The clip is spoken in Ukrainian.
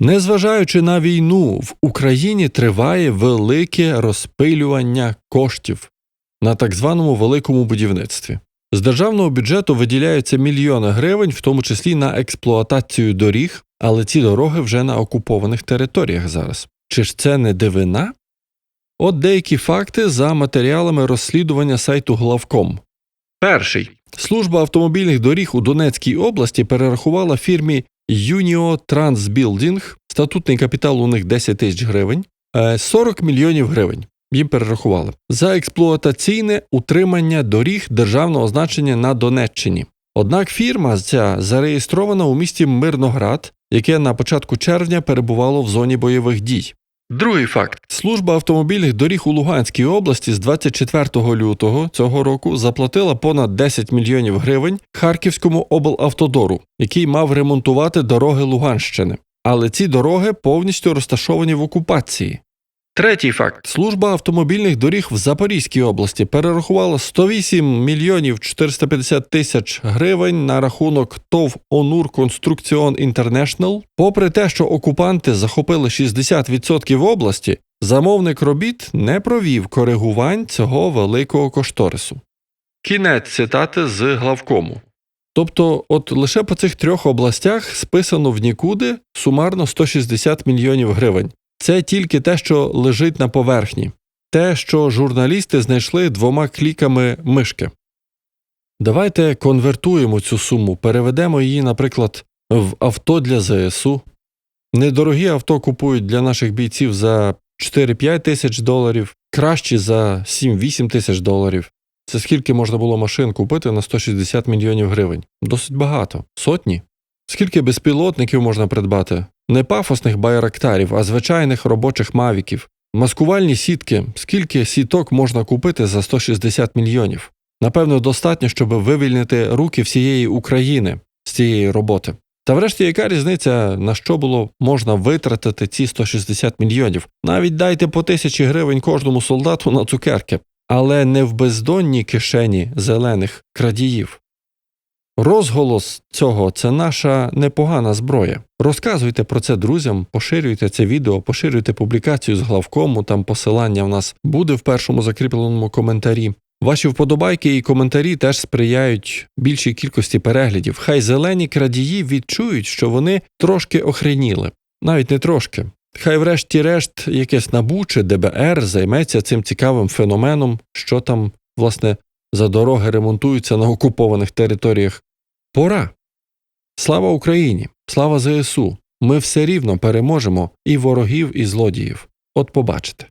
Незважаючи на війну, в Україні триває велике розпилювання коштів на так званому великому будівництві. З державного бюджету виділяються мільйони гривень, в тому числі на експлуатацію доріг, але ці дороги вже на окупованих територіях зараз. Чи ж це не дивина? От деякі факти за матеріалами розслідування сайту Главком. Перший служба автомобільних доріг у Донецькій області перерахувала фірмі Unio Трансбілдінг, статутний капітал у них 10 тисяч гривень, е, 40 мільйонів гривень. Їм перерахували за експлуатаційне утримання доріг державного значення на Донеччині. Однак фірма ця зареєстрована у місті Мирноград, яке на початку червня перебувало в зоні бойових дій. Другий факт: служба автомобільних доріг у Луганській області з 24 лютого цього року заплатила понад 10 мільйонів гривень Харківському облавтодору, який мав ремонтувати дороги Луганщини. Але ці дороги повністю розташовані в окупації. Третій факт: служба автомобільних доріг в Запорізькій області перерахувала 108 мільйонів 450 тисяч гривень на рахунок ТОВ Онур Конструкціон Інтернешнл. Попри те, що окупанти захопили 60% області, замовник робіт не провів коригувань цього великого кошторису. Кінець цитати з главкому. Тобто, от лише по цих трьох областях списано в нікуди сумарно 160 мільйонів гривень. Це тільки те, що лежить на поверхні, те, що журналісти знайшли двома кліками мишки. Давайте конвертуємо цю суму, переведемо її, наприклад, в авто для ЗСУ. Недорогі авто купують для наших бійців за 4-5 тисяч доларів, кращі за 7-8 тисяч доларів. Це скільки можна було машин купити на 160 мільйонів гривень? Досить багато. Сотні. Скільки безпілотників можна придбати? Не пафосних байрактарів, а звичайних робочих мавіків. Маскувальні сітки, скільки сіток можна купити за 160 мільйонів. Напевно, достатньо, щоб вивільнити руки всієї України з цієї роботи. Та врешті, яка різниця, на що було можна витратити ці 160 мільйонів? Навіть дайте по тисячі гривень кожному солдату на цукерки, але не в бездонні кишені зелених крадіїв. Розголос цього це наша непогана зброя. Розказуйте про це друзям, поширюйте це відео, поширюйте публікацію з главкому, там посилання в нас буде в першому закріпленому коментарі. Ваші вподобайки і коментарі теж сприяють більшій кількості переглядів. Хай зелені крадії відчують, що вони трошки охреніли, навіть не трошки. Хай, врешті-решт, якесь набу чи ДБР займеться цим цікавим феноменом, що там, власне, за дороги ремонтуються на окупованих територіях. Пора. Слава Україні! Слава ЗСУ! Ми все рівно переможемо і ворогів, і злодіїв. От побачите.